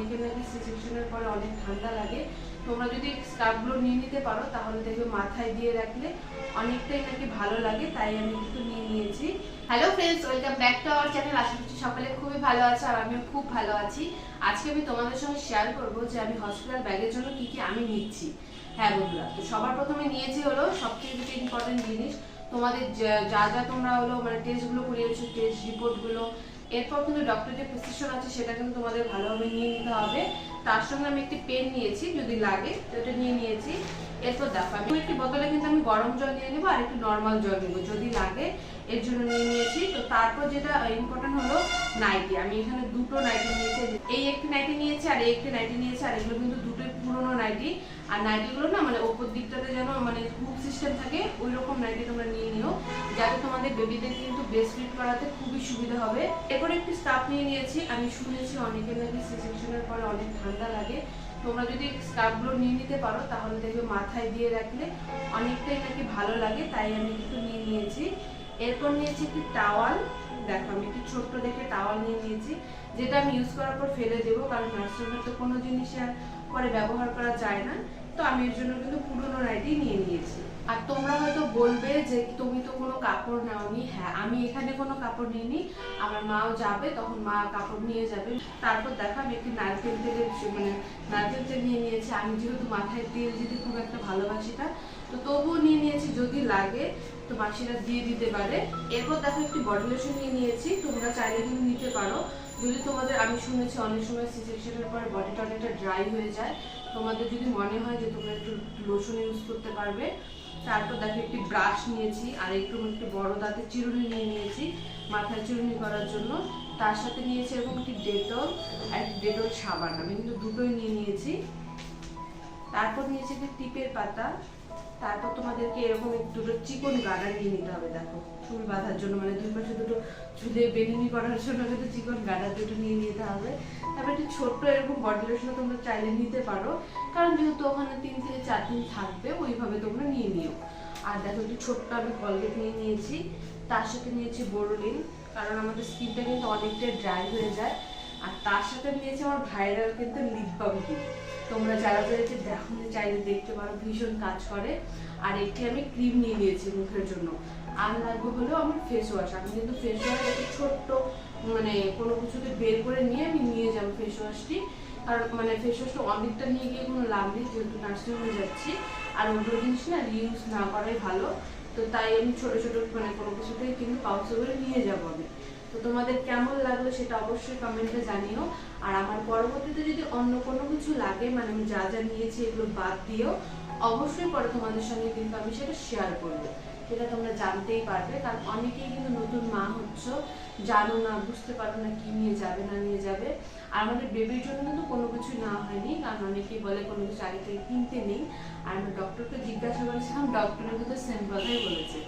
অনেকের নাকি সি সেকশনের পরে অনেক ঠান্ডা লাগে। তোমরা যদি স্কার্ফগুলো নিয়ে নিতে পারো, তাহলে দেখবে মাথায় দিয়ে রাখলে অনেকটাই নাকি ভালো লাগে, তাই আমি একটু নিয়ে নিয়েছি। Hello friends welcome back to our channel আশা করছি সকলে খুবই ভালো আছে আর আমিও খুব ভালো আছি। আজকে আমি তোমাদের সঙ্গে শেয়ার করব যে আমি হসপিটাল ব্যাগের জন্য কি কি আমি নিচ্ছি। হ্যাঁ বন্ধুরা, তো সবার প্রথমে নিয়েছি হলো সবথেকে যেটা ইম্পর্টেন্ট জিনিস। তোমাদের যা যা তোমরা হলো মানে টেস্টগুলো করিয়েছো টেস্ট রিপোর্টগুলো এরপর কিন্তু ডক্টর যে প্রেসক্রিপশন আছে, সেটা কিন্তু তোমাদের ভালোভাবে নিয়ে নিতে হবে। তার সঙ্গে আমি একটি পেন নিয়েছি, যদি লাগে এটা নিয়ে নিয়েছি। এরপর দেখো, আমি একটি বোতলে কিন্তু আমি গরম জল নিয়ে নেব আর একটু নর্মাল জল নেব। যদি লাগে এর জন্য নিয়ে নিয়েছি। তো তারপর যেটা ইম্পর্টেন্ট হলো নাইটি। আমি এখানে দুটো নাইটি নিয়েছি। এই একটি নাইটি নিয়েছি আর এই একটি নাইটি নিয়েছি আর এগুলো কিন্তু দুটোই পুরোনো নাইটি। আর নাইটিগুলো না মানে ওপর দিকটাতে যেন মানে হুক সিস্টেম থাকে ওই রকম নাইটি তোমরা নিয়ে নিও। যাতে তোমাদের বেবিদের কিন্তু ব্রেস্ট ফিট করাতে খুবই সুবিধা হবে। এরপর একটি স্কার্ফ নিয়ে নিয়েছি। আমি শুনেছি অনেকের নাকি সি সেকশনের পরে অনেক ঠান্ডা লাগে। তোমরা যদি স্কার্ফগুলো নিয়ে নিতে পারো, তাহলে দেখবে মাথায় দিয়ে রাখলে অনেকটাই নাকি ভালো লাগে, তাই আমি একটু নিয়ে নিয়েছি। এরপর নিয়েছি একটি টাওয়াল দেখো, আমি একটি ছোট্ট দেখে টাওয়াল নিয়ে নিয়েছি, যেটা আমি ইউজ করার পর ফেলে দেবো, কারণ নার্সিংহোমে তো কোনো জিনিস আর পরে ব্যবহার করা যায় না। তো আমি এর জন্য কিন্তু পুরোনো নাইটি নিয়ে নিয়েছি। আর তোমরা হয়তো বলবে যে তুমি তো কোনো কাপড় নাওনি। হ্যাঁ আমি এখানে কোনো কাপড় নিইনি। আমার মাও যাবে, তখন মা কাপড় নিয়ে যাবে। তারপর দেখো, আমি একটি নারকেল তেলের মানে নারকেল তেল নিয়ে নিয়েছি। আমি যেহেতু মাথায় তেল দিতে খুব একটা ভালোবাসি না, তো তবুও নিয়ে নিয়েছি যদি লাগে। তো মাসিরা দিয়ে দিতে পারে। এরপর দেখো একটি বডি লোশন নিয়ে নিয়েছি। তোমরা চাইলে কিন্তু নিতে পারো। যদি তোমাদের, আমি শুনেছি অনেক সময় সিচুয়েশনের পরে বডিটা অনেকটা ড্রাই হয়ে যায়। তোমাদের যদি মনে হয় যে তোমরা একটু লোশন ইউজ করতে পারবে, তারপর দেখো একটি ব্রাশ নিয়েছি আর একটু একটু বড় দাঁতের চিরুনি নিয়ে নিয়েছি মাথায় চিরুনি করার জন্য। তার সাথে নিয়েছি এরকম একটি ডেটল আর একটি ডেটল সাবান। আমি কিন্তু দুটোই নিয়ে নিয়েছি। তারপর নিয়েছি একটি টিপের পাতা। তারপর তোমাদেরকে এরকম দুটো চিকন গাডা নিয়ে নিতে হবে, দেখো। চুল বাঁধার জন্য মানে দুই পাশে দুটো চুলে বেনুনি করার জন্য কিন্তু চিকন গাডা দুটো নিয়ে নিতে হবে। তারপর একটু ছোট্ট এরকম বডি লোশন তোমরা চাইলে নিতে পারো। কারণ যেহেতু ওখানে তিন থেকে চার দিন থাকবে, ওইভাবে তোমরা নিয়ে নিও। আর দেখো একটু ছোট্ট আমি কলগেট নিয়ে নিয়েছি। তার সাথে নিয়েছি বোরোলিন কারণ আমাদের স্কিনটা কিন্তু অনেকটাই ড্রাই হয়ে যায়। আর তার সাথে নিয়েছি আমার ভাইরাল কিন্তু লিপ বাম কিট তোমরা যারা যাদেরকে দেখো, চাইলে দেখতে পারো, ভীষণ কাজ করে। আর একটি আমি ক্রিম নিয়ে নিয়েছি মুখের জন্য। আর লাগবে হলো আমার ফেস ওয়াশ আমি কিন্তু ফেস ওয়াশ একটু ছোট্ট মানে কোনো কিছুতে বের করে নিয়ে আমি নিয়ে যাব ফেস ওয়াশটি কারণ মানে ফেস ওয়াশটা অনেকটা নিয়ে গিয়ে কোনো লাভ নেই, যেহেতু নার্সিং হোমে যাচ্ছি। আর ওগুলো জিনিস না রিউজ না করাই ভালো। তো তাই আমি ছোট ছোট মানে কোনো কিছুতেই কিন্তু পাউচে করে নিয়ে যাব আমি। তো তোমাদের কেমন লাগল সেটা অবশ্যই কমেন্টে জানিও। আর আমার পরবর্তীতে যদি অন্য কোনো কিছু লাগে মানে আমি যা যা নিয়েছি এগুলো বাদ দিয়েও অবশ্যই পরে তোমাদের সঙ্গে কিন্তু আমি সেটা শেয়ার করব। সেটা তোমরা জানতেই পারবে, কারণ অনেকেই কিন্তু নতুন মা হচ্ছ, জানো না, বুঝতে পারো না কি নিয়ে যাবে, না নিয়ে যাবে। আর আমাদের বেবির জন্য কিন্তু কোনো কিছু না হয়নি, কারণ অনেকেই বলে কোনো কিছু আগে থেকে কিনতে নেই। আর আমি ডক্টরকে জিজ্ঞাসা করেছিলাম ডক্টরের কিন্তু সেম কথাই বলেছে।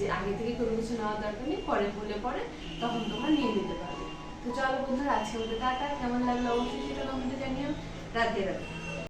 যে আগে থেকে কোনো কিছু নেওয়ার দরকার নেই, পরে বলে পরে তখন তোমরা নিয়ে নিতে পারবে। তো চলো বন্ধুরা, আজকে আমাদের টাটা। কেমন লাগল অবশ্যই সেটা কমেন্টে জানিও। রাধে রাধে।